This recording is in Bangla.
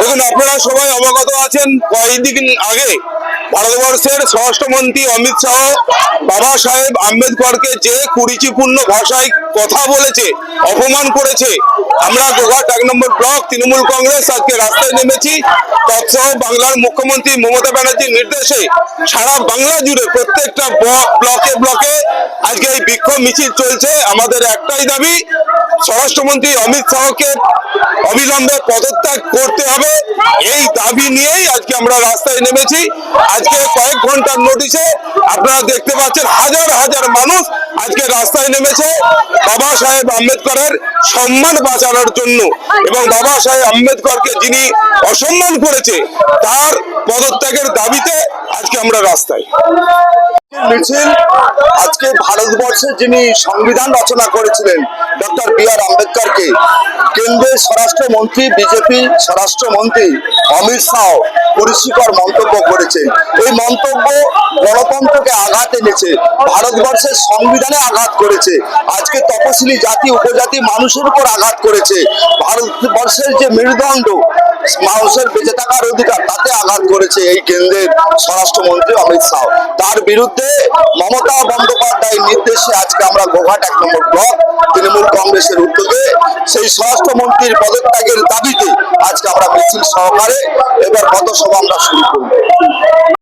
দেখুন, আপনারা সবাই অবগত আছেন কয়েকদিন আগে ভারতবর্ষের স্বরাষ্ট্রমন্ত্রী অমিত শাহ বাবা সাহেব আম্বেদকরকে যে কুরুচিপূর্ণ ভাষায় কথা বলেছে, অপমান করেছে, আমরা গোঘাট এক নম্বর ব্লক তৃণমূল কংগ্রেস আজকে রাস্তায় নেমেছি। তৎসহ বাংলার মুখ্যমন্ত্রী মমতা ব্যানার্জির নির্দেশে সারা বাংলা জুড়ে প্রত্যেকটা ব্লকে ব্লকে আজকে এই বিক্ষোভ মিছিল চলছে। আমাদের একটাই দাবি, স্বরাষ্ট্রমন্ত্রী অমিত শাহকে অবিলম্বে পদত্যাগ করতে হবে। এই দাবি নিয়েই আজকে আমরা রাস্তায় নেমেছি। আজকে কয়েক ঘণ্টার নোটিশে আপনারা দেখতে পাচ্ছেন, হাজার হাজার মানুষ আজকে রাস্তায় নেমেছে। বাবা সাহেব আম্বেদকরের সম্মান বাঁচানোর জন্য এবং বাবা সাহেব আম্বেদকরকে যিনি অসম্মান করেছে, তার পদত্যাগের দাবিতে আজকে আমরা রাস্তায়। মিছিল, আজকে ভারতবর্ষে যিনি সংবিধান রচনা করেছিলেন, ডক্টর বি আর আম্বেদকরকে, কেন্দ্রের স্বরাষ্ট্রমন্ত্রী, বিজেপি স্বরাষ্ট্রমন্ত্রী অমিত শাহ পরিষ্কার মন্তব্য করেছে এই মন্তব্য গণতন্ত্রকে আঘাত এনেছে, ভারতবর্ষের সংবিধানে আঘাত করেছে, আজকে তপশিলি জাতি, উপজাতি মানুষের উপর আঘাত করেছে, ভারতবর্ষের যে মেরুদণ্ড মানুষের বেঁচে থাকার অধিকার তাতে আঘাত করেছে এই কেন্দ্রের স্বরাষ্ট্রমন্ত্রী অমিত শাহ। তার বিরুদ্ধে মমতা বন্দ্যোপাধ্যায়ের নির্দেশে আজকে আমরা গোঘাট এক নম্বর ব্লক, তৃণমূল কংগ্রেসের উদ্যোগে সেই স্বরাষ্ট্রমন্ত্রীর পদত্যাগের দাবিতে আজকে আমরা মিছিল সহকারে এবার পথসভা আমরা শুরু করব।